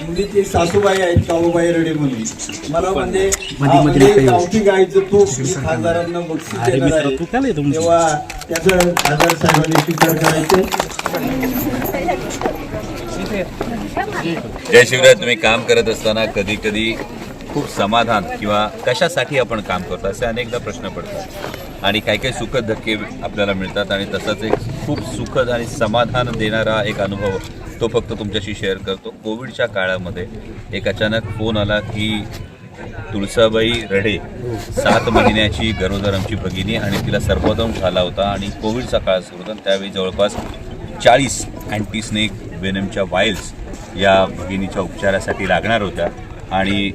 मुलीची सासूबाई आहेत काऊबाई रेडे म्हणून मला म्हणजे म्हणजे गावठी गायचं तूप मी खासदारांना बक्षीस देणार आहे. तू? तेव्हा त्याचं खासदार साहेबांनी स्वीकार करायचे जय शिवराय तुम्ही काम करत असताना कधी कधी खूप समाधान किंवा कशासाठी आपण काम करतो असे अनेकदा प्रश्न पडतात. आणि काही काही सुखद धक्के आपल्याला मिळतात आणि तसंच एक खूप सुखद आणि समाधान देणारा एक अनुभव तो फक्त तुमच्याशी शेअर करतो. कोविडच्या काळामध्ये एक अचानक फोन आला की तुळसाबाई रडे सात महिन्याची गरोदर आमची भगिनी आणि तिला सर्वोत्तम झाला होता आणि कोविडचा काळ सुरू होता. त्यावेळी जवळपास चाळीस अँटी स्नेक वेनमच्या वाईल्स या भगिनीच्या उपचारासाठी लागणार होत्या. आणि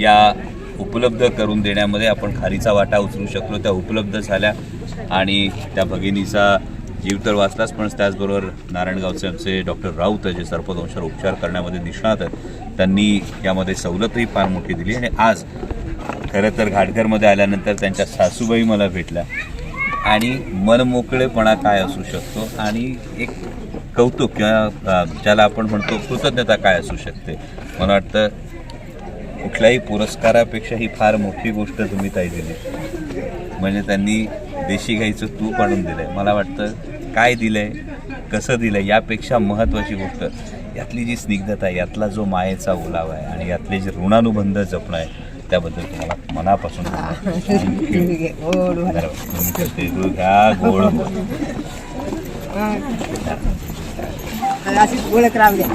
या उपलब्ध करून देण्यामध्ये आपण खारीचा वाटा उचलू शकलो. त्या उपलब्ध झाल्या. आणि त्या भगिनीचा जीव तर वाचलाच पण त्याचबरोबर नारायणगावचे आमचे डॉक्टर राऊत जे सर्पदंशावर उपचार करण्यामध्ये निष्णात आहेत त्यांनी यामध्ये सवलतही फार मोठी दिली. आणि आज खरं तर घाटघरमध्ये आल्यानंतर त्यांच्या सासूबाई मला भेटल्या. आणि मनमोकळेपणा काय असू शकतो आणि एक कौतुक किंवा ज्याला आपण म्हणतो कृतज्ञता काय असू शकते. मला वाटतं कुठल्याही पुरस्कारापेक्षा ही फार मोठी गोष्ट तुम्ही ताई दिली. म्हणजे त्यांनी देशी गाईचं तूप आणून दिलंय. मला वाटतं काय दिलंय कसं दिलंय यापेक्षा महत्त्वाची गोष्ट यातली जी स्निग्धता आहे यातला जो मायेचा ओलावा आहे आणि यातले जे ऋणानुबंध जपणं आहे त्याबद्दल तुम्हाला मनापासून गोड अशीच ओळख राहू द्या.